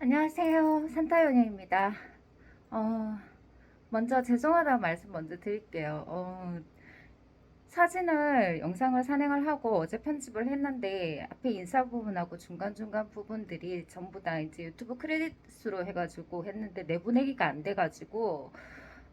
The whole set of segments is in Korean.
안녕하세요. 산타연입니다. 어, 먼저 죄송하다는 말씀 먼저 드릴게요. 어, 사진을, 영상을 산행을 하고 어제 편집을 했는데 앞에 인사 부분하고 중간중간 부분들이 전부 다 이제 유튜브 크레딧으로 해가지고 했는데 내보내기가 안 돼가지고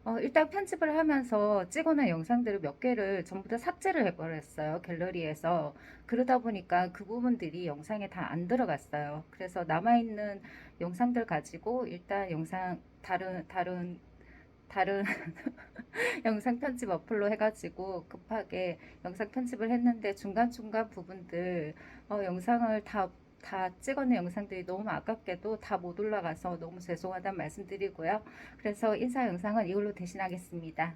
어, 일단 편집을 하면서 찍어놓은 영상들을 몇 개를 전부 다 삭제를 해버렸어요. 갤러리에서. 그러다 보니까 그 부분들이 영상에 다 안 들어갔어요. 그래서 남아있는 영상들 가지고 일단 영상 다른 다른 다른 영상 편집 어플로 해가지고 급하게 영상 편집을 했는데 중간중간 부분들 어, 영상을 다 다 찍어낸 영상들이 너무 아깝게도 다 못 올라가서 너무 죄송하다는 말씀드리고요. 그래서 인사 영상은 이걸로 대신하겠습니다.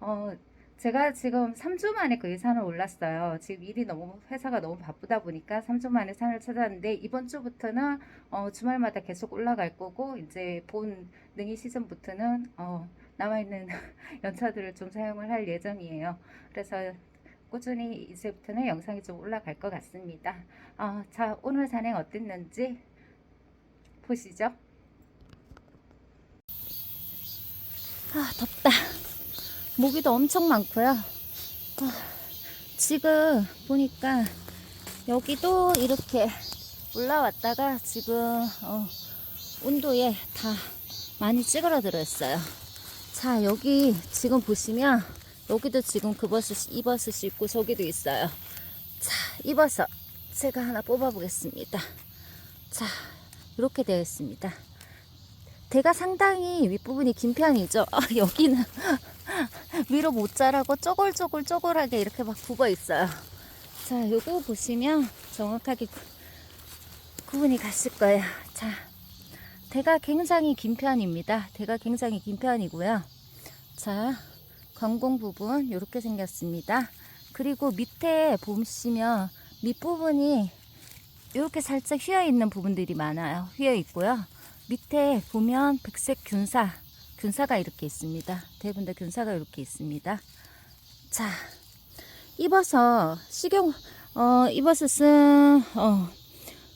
어, 제가 지금 3주 만에 그 산을 올랐어요. 지금 일이 너무 회사가 너무 바쁘다 보니까 3주 만에 산을 찾았는데 이번 주부터는 어, 주말마다 계속 올라갈 거고 이제 본 능이 시즌부터는 어, 남아있는 연차들을 좀 사용을 할 예정이에요. 그래서 꾸준히 이제부터는 영상이 좀 올라갈 것 같습니다. 어, 자, 오늘 산행 어땠는지 보시죠. 아, 덥다. 모기도 엄청 많고요. 아, 지금 보니까 여기도 이렇게 올라왔다가 지금 어, 온도에 다 많이 찌그러들었어요. 자, 여기 지금 보시면 여기도 지금 그 버섯, 이 버섯이 있고 저기도 있어요. 자, 이 버섯 제가 하나 뽑아 보겠습니다. 자, 이렇게 되어 있습니다. 대가 상당히 윗부분이 긴 편이죠. 아, 여기는 위로 못 자라고 쪼글쪼글 쪼글하게 이렇게 막 굽어 있어요. 자, 요거 보시면 정확하게 구- 구분이 갔을 거예요. 자, 대가 굉장히 긴 편입니다. 대가 굉장히 긴 편이고요. 자, 관공 부분 이렇게 생겼습니다. 그리고 밑에 보시면 밑부분이 이렇게 살짝 휘어 있는 부분들이 많아요. 휘어 있고요. 밑에 보면 백색 균사, 균사가 이렇게 있습니다. 대부분 다 균사가 이렇게 있습니다. 자, 이 버섯, 식용, 어, 이 버섯은, 어,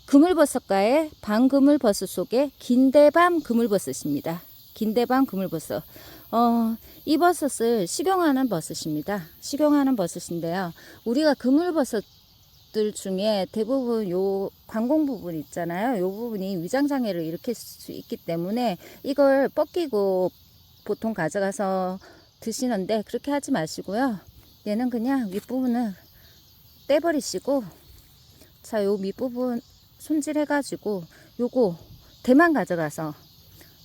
그물버섯과의 반그물버섯 속에 긴대밤 그물버섯입니다. 긴대밤 그물버섯. 어, 이 버섯을 식용하는 버섯입니다. 식용하는 버섯인데요. 우리가 그물버섯들 중에 대부분 요 관공 부분 있잖아요. 요 부분이 위장 장애를 일으킬 수 있기 때문에 이걸 뻗기고 보통 가져가서 드시는데 그렇게 하지 마시고요. 얘는 그냥 윗부분을 떼버리시고 자, 요 밑부분 손질해가지고 요거 대만 가져가서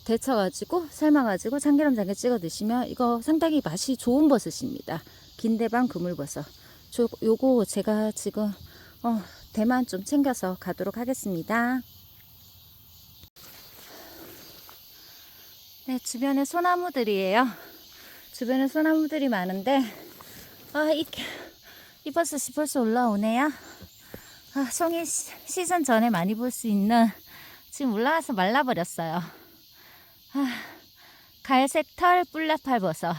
데쳐가지고 삶아가지고 참기름장에 찍어 드시면 이거 상당히 맛이 좋은 버섯입니다. 긴대방 그물버섯. 저, 요거 제가 지금 어, 대만 좀 챙겨서 가도록 하겠습니다. 네, 주변에 소나무들이에요. 주변에 소나무들이 많은데 아, 이, 이 버섯이 벌써 올라오네요. 아, 송이 시- 시즌 전에 많이 볼 수 있는 지금 올라와서 말라버렸어요. 아, 갈색 털 뿔라팔 버섯.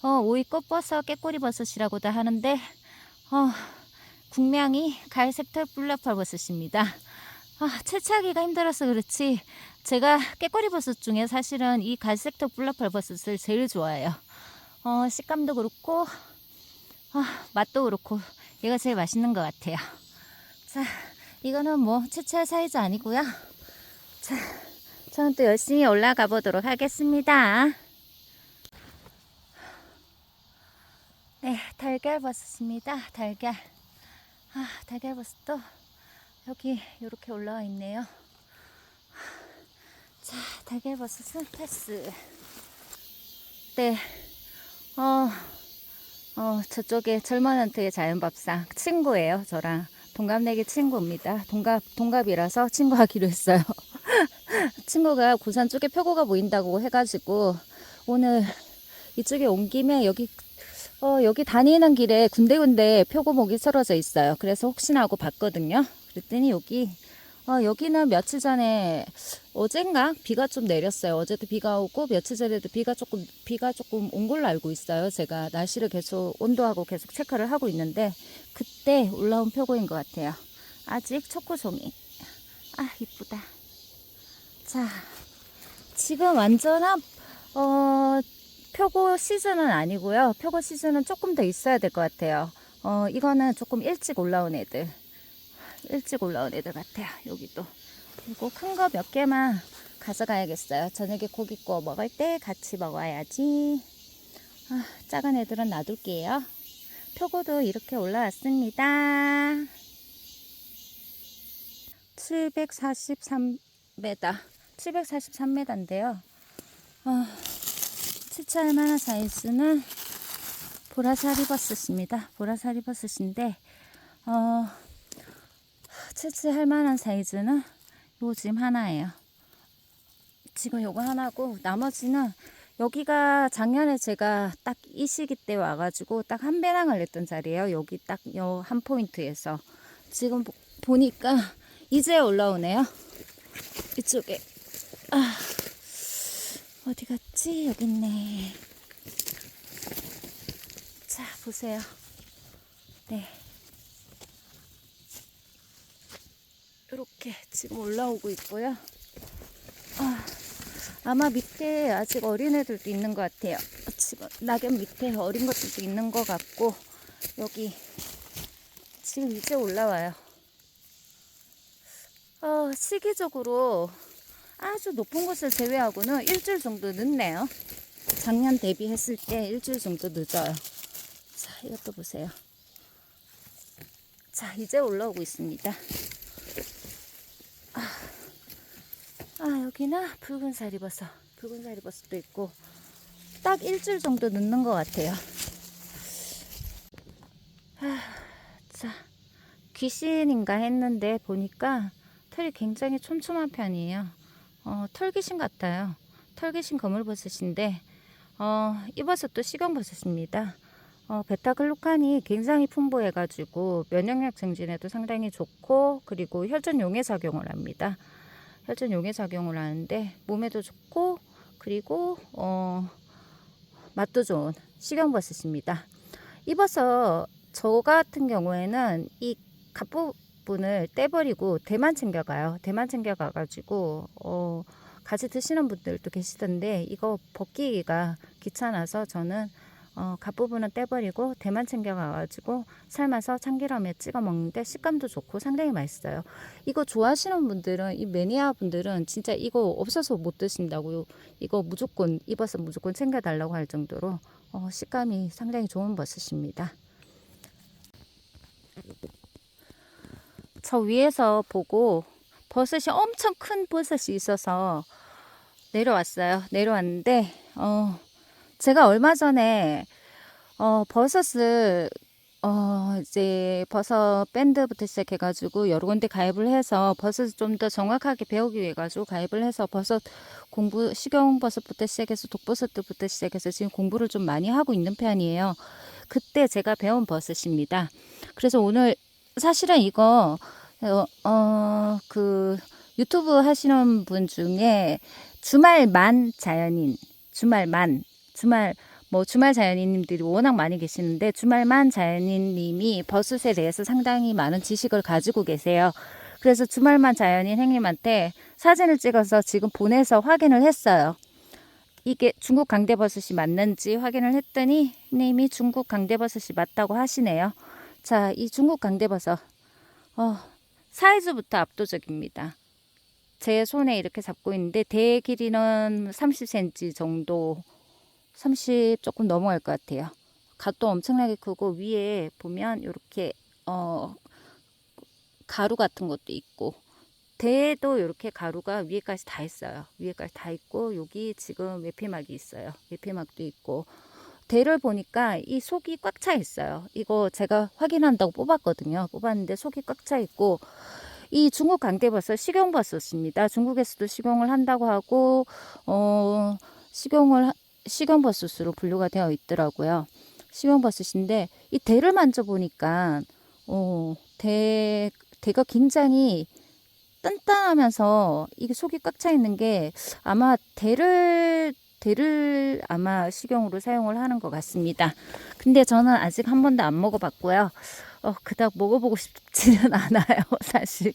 어, 오이 꽃버섯, 깨꼬리 버섯이라고도 하는데, 어, 국명이 갈색 털 뿔라팔 버섯입니다. 아, 채취하기가 힘들어서 그렇지, 제가 깨꼬리 버섯 중에 사실은 이 갈색 털 뿔라팔 버섯을 제일 좋아해요. 어, 식감도 그렇고, 아, 맛도 그렇고, 얘가 제일 맛있는 것 같아요. 자, 이거는 뭐 채취할 사이즈 아니고요. 자, 저는 또 열심히 올라가 보도록 하겠습니다. 네, 달걀 버섯입니다. 달걀. 아, 달걀 버섯도 여기 이렇게 올라와 있네요. 자, 달걀 버섯은 패스. 네, 어, 어, 저쪽에 젊은한테의 자연밥상 친구예요. 저랑 동갑내기 친구입니다. 동갑, 동갑이라서 친구하기로 했어요. 친구가 고산 쪽에 표고가 보인다고 해가지고 오늘 이쪽에 온 김에 여기 어, 여기 다니는 길에 군데군데 표고목이 쓰러져 있어요. 그래서 혹시나 하고 봤거든요. 그랬더니 여기 어, 여기는 며칠 전에 어젠가 비가 좀 내렸어요. 어제도 비가 오고 며칠 전에도 비가 조금 비가 조금 온 걸로 알고 있어요. 제가 날씨를 계속 온도하고 계속 체크를 하고 있는데 그때 올라온 표고인 것 같아요. 아직 초코송이. 아 이쁘다. 자, 지금 완전한 어, 표고 시즌은 아니고요. 표고 시즌은 조금 더 있어야 될 것 같아요. 어, 이거는 조금 일찍 올라온 애들. 일찍 올라온 애들 같아요. 여기도. 그리고 큰 거 몇 개만 가져가야겠어요. 저녁에 고기 구워 먹을 때 같이 먹어야지. 아, 작은 애들은 놔둘게요. 표고도 이렇게 올라왔습니다. 743m. 743m인데요. 아, 추천할 만한 사이즈는 보라사리버섯입니다. 보라사리버섯인데, 어, 채취할 만한 사이즈는 요 지금 하나예요. 지금 요거 하나고, 나머지는 여기가 작년에 제가 딱 이 시기 때 와가지고 딱 한 배낭을 냈던 자리예요. 여기 딱 요 한 포인트에서. 지금 보- 보니까 이제 올라오네요. 이쪽에. 아, 어디 갔지? 여기 있네. 자, 보세요. 네. 이렇게 지금 올라오고 있고요. 아, 아마 밑에 아직 어린 애들도 있는 것 같아요. 지금 낙엽 밑에 어린 것들도 있는 것 같고, 여기 지금 이제 올라와요. 어, 시기적으로 아주 높은 곳을 제외하고는 일주일 정도 늦네요. 작년 대비했을 때 일주일 정도 늦어요. 자, 이것도 보세요. 자, 이제 올라오고 있습니다. 아, 아 여기는 붉은 사리버섯. 붉은 사리버섯도 있고, 딱 일주일 정도 늦는 것 같아요. 아, 자, 귀신인가 했는데 보니까 털이 굉장히 촘촘한 편이에요. 어, 털귀신 같아요. 털귀신 거물버섯인데, 어, 이 버섯도 식용버섯입니다. 어, 베타글루칸이 굉장히 풍부해가지고 면역력 증진에도 상당히 좋고 그리고 혈전 용해 작용을 합니다. 혈전 용해 작용을 하는데 몸에도 좋고 그리고 어, 맛도 좋은 식용버섯입니다. 이 버섯 저 같은 경우에는 이 갓부 분을 떼버리고 대만 챙겨가요. 대만 챙겨가가지고 어, 같이 드시는 분들도 계시던데 이거 벗기기가 귀찮아서 저는 어, 갓 부분은 떼버리고 대만 챙겨가가지고 삶아서 참기름에 찍어 먹는데 식감도 좋고 상당히 맛있어요. 이거 좋아하시는 분들은 이 매니아 분들은 진짜 이거 없어서 못 드신다고요. 이거 무조건 이 버섯 무조건 챙겨달라고 할 정도로 어, 식감이 상당히 좋은 버섯입니다. 저 위에서 보고 버섯이 엄청 큰 버섯이 있어서 내려왔어요. 내려왔는데 어, 제가 얼마 전에 어, 버섯을 어, 이제 버섯 밴드부터 시작해가지고 여러 군데 가입을 해서 버섯을 좀 더 정확하게 배우기 위해 가지고 가입을 해서 버섯 공부 식용버섯부터 시작해서 독버섯들부터 시작해서 지금 공부를 좀 많이 하고 있는 편이에요. 그때 제가 배운 버섯입니다. 그래서 오늘 사실은 이거 어, 어, 그 유튜브 하시는 분 중에 주말만 자연인, 주말만, 주말, 뭐 주말 자연인님들이 워낙 많이 계시는데 주말만 자연인님이 버섯에 대해서 상당히 많은 지식을 가지고 계세요. 그래서 주말만 자연인 행님한테 사진을 찍어서 지금 보내서 확인을 했어요. 이게 중국 강대버섯이 맞는지 확인을 했더니 님이 중국 강대버섯이 맞다고 하시네요. 자, 이 중국 강대버섯 어, 사이즈부터 압도적입니다. 제 손에 이렇게 잡고 있는데 대 길이는 30cm 정도 30 조금 넘어갈 것 같아요. 갓도 엄청나게 크고 위에 보면 이렇게 어 가루 같은 것도 있고 대도 이렇게 가루가 위에까지 다 있어요. 위에까지 다 있고 여기 지금 외피막이 있어요. 외피막도 있고 대를 보니까 이 속이 꽉 차 있어요. 이거 제가 확인한다고 뽑았거든요. 뽑았는데 속이 꽉 차 있고 이 중국 강대버섯 식용버섯입니다. 중국에서도 식용을 한다고 하고 어 식용을 하- 식용버섯으로 분류가 되어 있더라고요. 식용버섯인데 이 대를 만져보니까 어, 대 대가 굉장히 단단하면서 이게 속이 꽉 차 있는 게 아마 대를 대를 아마 식용으로 사용을 하는 것 같습니다. 근데 저는 아직 한 번도 안 먹어봤고요. 어, 그닥 먹어보고 싶지는 않아요, 사실.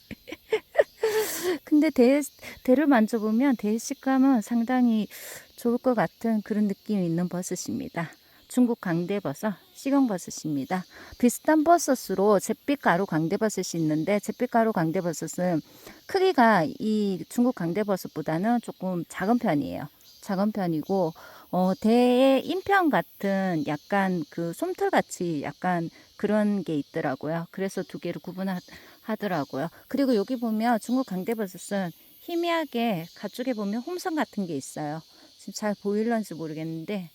근데 대, 대를 만져보면 대 식감은 상당히 좋을 것 같은 그런 느낌이 있는 버섯입니다. 중국 강대버섯, 식용버섯입니다. 비슷한 버섯으로 잿빛가루 강대버섯이 있는데 잿빛가루 강대버섯은 크기가 이 중국 강대버섯보다는 조금 작은 편이에요. 작은 편이고 어, 대의 인편 같은 약간 그 솜털 같이 약간 그런 게 있더라고요. 그래서 두 개를 구분하더라고요. 그리고 여기 보면 중국 강대버섯은 희미하게 가쪽에 보면 홈선 같은 게 있어요. 지금 잘 보일런지 모르겠는데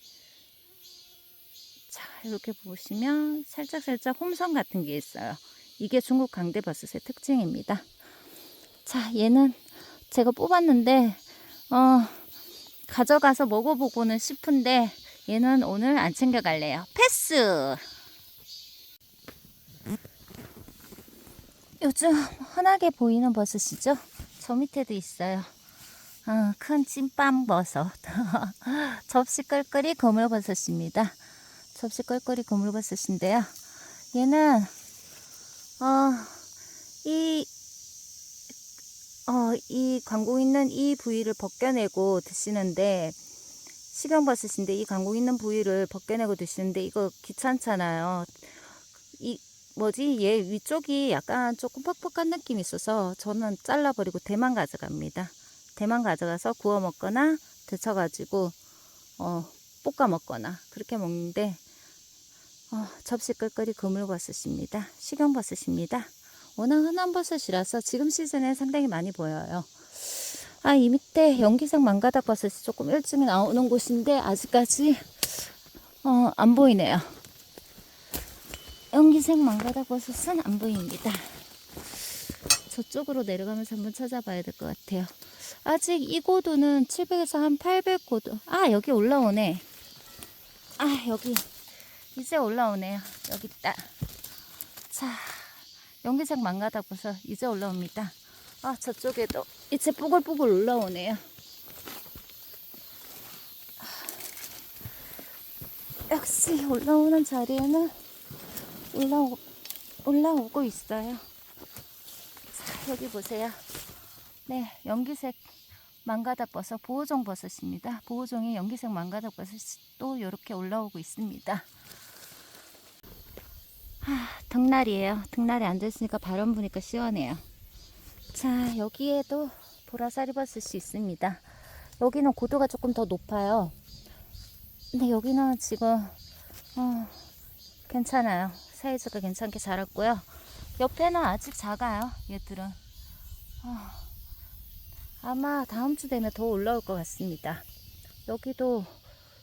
자 이렇게 보시면 살짝 살짝 홈선 같은 게 있어요. 이게 중국 강대버섯의 특징입니다. 자 얘는 제가 뽑았는데 어 가져가서 먹어보고는 싶은데 얘는 오늘 안 챙겨갈래요. 패스! 요즘 흔하게 보이는 버섯이죠? 저 밑에도 있어요. 어, 큰 찐빵 버섯. 접시 끌끌이 거물버섯입니다. 접시 끌끌이 거물버섯인데요. 얘는, 어, 이, 어, 이 광고 있는 이 부위를 벗겨내고 드시는데, 식용버섯인데 이 광고 있는 부위를 벗겨내고 드시는데 이거 귀찮잖아요. 이, 뭐지? 얘 위쪽이 약간 조금 퍽퍽한 느낌이 있어서 저는 잘라버리고 대만 가져갑니다. 대만 가져가서 구워 먹거나 데쳐가지고 어, 볶아 먹거나 그렇게 먹는데 어, 접시 끌끌이 그물버섯입니다. 식용버섯입니다. 워낙 흔한 버섯이라서 지금 시즌에 상당히 많이 보여요. 아, 이 밑에 연기색 망가닥 버섯이 조금 일찍 나오는 곳인데 아직까지 어, 안 보이네요. 연기색 망가닥 버섯은 안 보입니다. 저쪽으로 내려가면서 한번 찾아봐야 될 것 같아요. 아직 이 고도는 700에서 한 800 고도. 아, 여기 올라오네. 아, 여기. 이제 올라오네요. 여기 있다. 자, 연기색 버섯 이제 올라옵니다. 아, 저쪽에도 이제 뽀글뽀글 올라오네요. 역시 올라오는 자리에는 올라오, 올라오고 있어요. 자, 여기 보세요. 네, 연기색 망가닥 버섯, 보호종 버섯입니다. 보호종의 연기색 망가닥 버섯이 또 이렇게 올라오고 있습니다. 하, 등날이에요. 등날에 앉아있으니까 바람 부니까 시원해요. 자, 여기에도 보라사리 버섯이 있습니다. 여기는 고도가 조금 더 높아요. 근데 여기는 지금 어, 괜찮아요. 사이즈가 괜찮게 자랐고요. 옆에는 아직 작아요. 얘들은. 어, 아마 다음 주 되면 더 올라올 것 같습니다. 여기도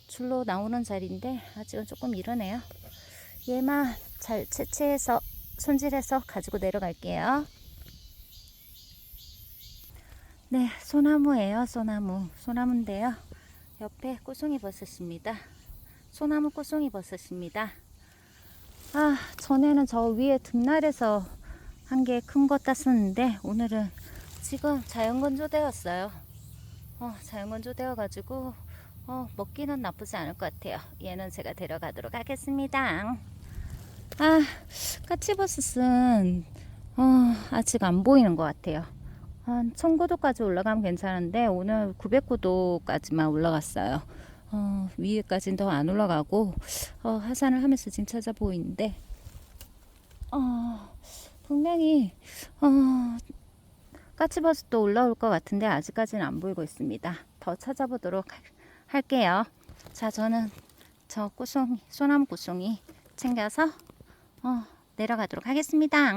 줄로 나오는 자리인데 아직은 조금 이러네요. 얘만 잘 채취해서 손질해서 가지고 내려갈게요. 네, 소나무예요. 소나무. 소나무인데요. 옆에 꼬송이 버섯입니다. 소나무 꼬송이 버섯입니다. 아, 전에는 저 위에 등날에서 한 개 큰 거 땄었는데 오늘은 지금 자연 건조되었어요. 어, 자연 건조되어 가지고 어, 먹기는 나쁘지 않을 것 같아요. 얘는 제가 데려가도록 하겠습니다. 아, 까치버섯은 어, 아직 안 보이는 것 같아요. 한 1000고도까지 올라가면 괜찮은데 오늘 900고도까지만 올라갔어요. 어, 위에까지는 더 안 올라가고 어, 하산을 하면서 지금 찾아보이는데 어, 분명히 어, 까치버섯도 올라올 것 같은데 아직까지는 안 보이고 있습니다. 더 찾아보도록 할- 할게요. 자, 저는 저 꼬송이, 소나무 꼬송이 챙겨서 어, 내려가도록 하겠습니다.